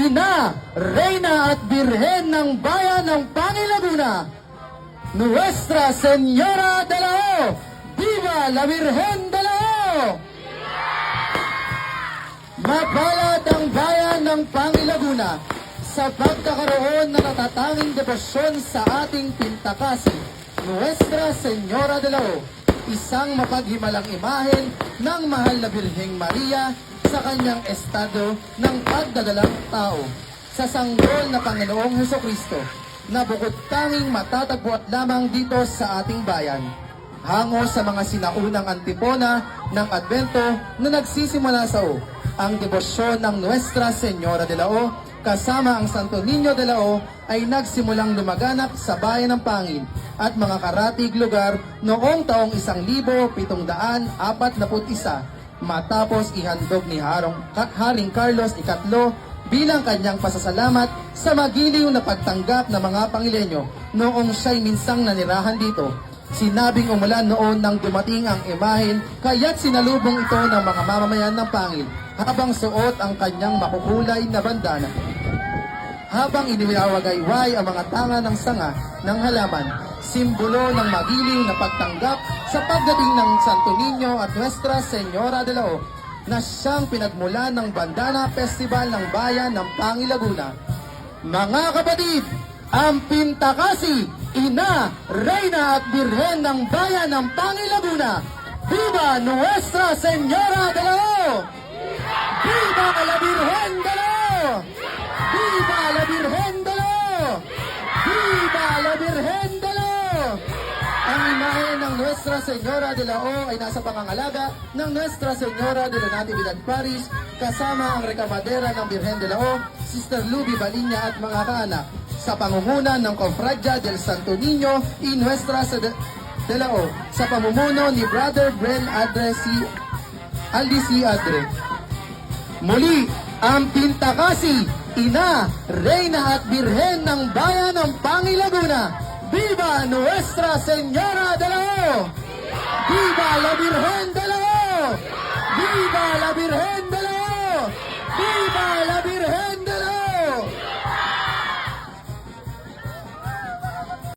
Ina, Reyna at Birhen ng Bayan ng Pangilaguna, Nuestra Señora de la O, Viva la Virgen de la O! Mapalad ang bayan ng Pangilaguna sa pagkakaroon ng natatanging debosyon sa ating pintakasi, Nuestra Señora de la O, isang mapaghimalang imahen ng mahal na Birheng Maria sa kanyang estado ng pagdadalang tao sa sanggol na Panginoong Heso Kristo na bukod tanging matatagpuan lamang dito sa ating bayan. Hango sa mga sinaunang antipona ng Advento na nagsisimula sa O, ang debosyon ng Nuestra Señora de la O kasama ang Santo Niño de la O ay nagsimulang lumaganap sa bayan ng Pangil at mga karatig lugar noong taong 1741 matapos ihandog ni Harong, Haring Carlos ikatlo bilang kanyang pasasalamat sa magiliw na pagtanggap ng mga Pangilenyo noong siya'y minsang nanirahan dito. Sinabing umulan noon nang dumating ang imahin, kaya't sinalubong ito ng mga mamamayan ng Pangil habang suot ang kanyang makukulay na bandana. Habang iniwawagayway ang mga tanga ng sanga ng halaman, simbolo ng magiliw na pagtanggap sa pagdating ng Santo Niño at Nuestra Señora de la O na siyang pinagmulan ng Bandana Festival ng Bayan ng Pangilaguna. Mga kapatid, ang Pintakasi, Ina, Reyna at Birhen ng Bayan ng Pangilaguna. Viva Nuestra Señora de la O! Imahe ng Nuestra Señora de la O ay nasa pangangalaga ng Nuestra Señora de la Natividad Parish kasama ang rekamadera ng Virgen de la O, Sister Luby Balinya at mga kaanak sa pangungunan ng Confradja del Santo Niño y Nuestra de la O sa pamumuno ni Brother Bren Adre si Aldi si Adre. Muli, ang Pintakasi, Ina, Reyna at Birhen ng Bayan ng Pangilaguna. Viva Nuestra Señora de la O! Viva la Virgen de!